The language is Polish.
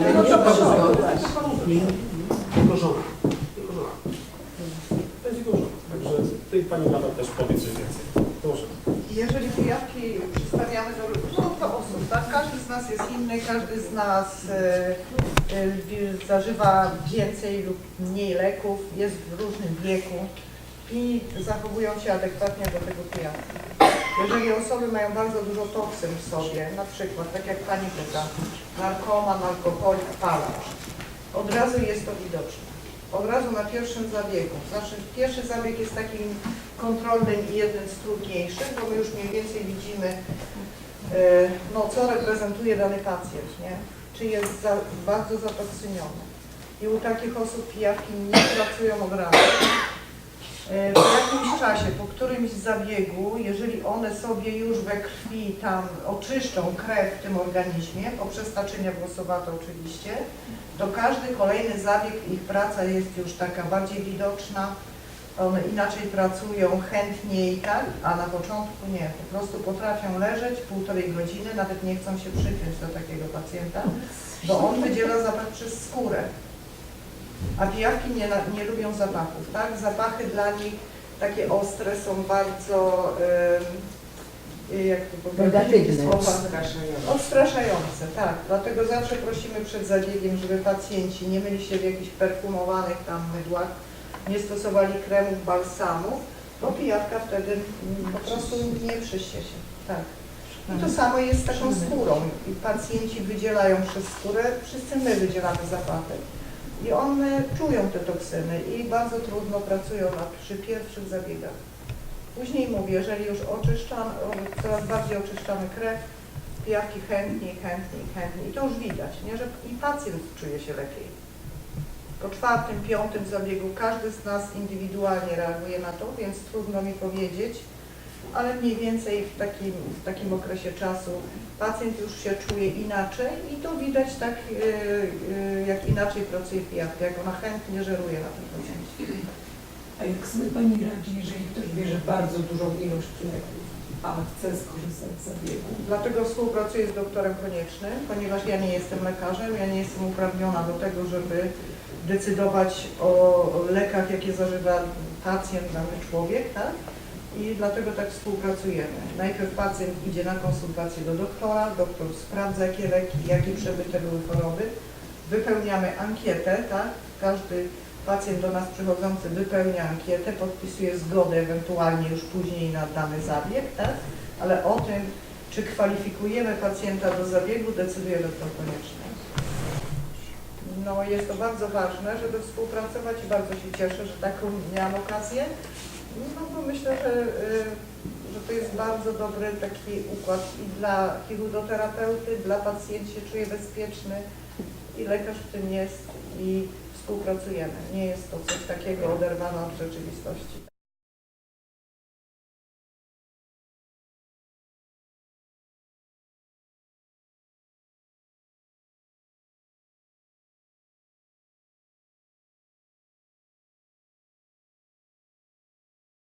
Jego żona. Jego żona. To jest jego żona. Także tutaj pani też powie coś więcej. Proszę. Jeżeli pijawki przedstawiamy do, no, do osób, tak? Każdy z nas jest inny, każdy z nas e, e, wi- zażywa więcej lub mniej leków, jest w różnym wieku i zachowują się adekwatnie do tego pijawki. Jeżeli osoby mają bardzo dużo toksyn w sobie, na przykład, tak jak pani pyta, narkoman, alkoholik, palacz, od razu jest to widoczne. Od razu na pierwszym zabiegu. Znaczy pierwszy zabieg jest takim kontrolnym i jednym z trudniejszych, bo my już mniej więcej widzimy, e, no, co reprezentuje dany pacjent, nie? Czy jest za, bardzo zatoksyniony. I u takich osób pijawki nie pracują od razu. E, W jakimś czasie, po którymś zabiegu, jeżeli one sobie już we krwi tam oczyszczą krew w tym organizmie, poprzez naczynia włosowate oczywiście, to każdy kolejny zabieg, ich praca jest już taka bardziej widoczna, one inaczej pracują, chętniej, tak? A na początku nie, po prostu potrafią leżeć półtorej godziny, nawet nie chcą się przypiąć do takiego pacjenta, bo on wydziela zapach przez skórę. A pijawki nie, nie lubią zapachów, tak? Zapachy dla nich takie ostre są bardzo, ym, jak to powiedzieć, słowa? Odstraszające, tak. Dlatego zawsze prosimy przed zabiegiem, żeby pacjenci nie myli się w jakichś perfumowanych tam mydłach, nie stosowali kremów, balsamów, bo pijawka wtedy mm, po prostu nie przyście się. Tak. I to samo jest z taką skórą. I pacjenci wydzielają przez skórę, wszyscy my wydzielamy zapachy. I one czują te toksyny i bardzo trudno pracują na, przy pierwszych zabiegach. Później mówię, jeżeli już oczyszczamy, o, coraz bardziej oczyszczamy krew, pijawki chętniej, chętniej, chętniej. I to już widać, nie? że i pacjent czuje się lepiej. Po czwartym, piątym zabiegu każdy z nas indywidualnie reaguje na to, więc trudno mi powiedzieć, ale mniej więcej w takim, w takim okresie czasu pacjent już się czuje inaczej i to widać tak, yy, yy, jak inaczej pracuje pijawka, jak ona chętnie żeruje na tym pacjencie. A jak sobie Pani radzi, jeżeli ktoś bierze bardzo dużą ilość leków, a chce skorzystać z zabiegu? Dlatego współpracuję z doktorem Koniecznym, ponieważ ja nie jestem lekarzem, ja nie jestem uprawniona do tego, żeby decydować o lekach, jakie zażywa pacjent, dany człowiek, tak? I dlatego tak współpracujemy. Najpierw pacjent idzie na konsultację do doktora, doktor sprawdza, jakie leki, jakie przebyte były choroby. Wypełniamy ankietę, tak? Każdy pacjent do nas przychodzący wypełnia ankietę, podpisuje zgodę ewentualnie już później na dany zabieg, tak? Ale o tym, czy kwalifikujemy pacjenta do zabiegu, decyduje doktor konieczny. No jest to bardzo ważne, żeby współpracować i bardzo się cieszę, że taką miałam okazję. No bo myślę, że, y, że to jest bardzo dobry taki układ i dla chirurgoterapeuty, dla pacjenta się czuje bezpieczny i lekarz w tym jest i współpracujemy. Nie jest to coś takiego oderwane od rzeczywistości.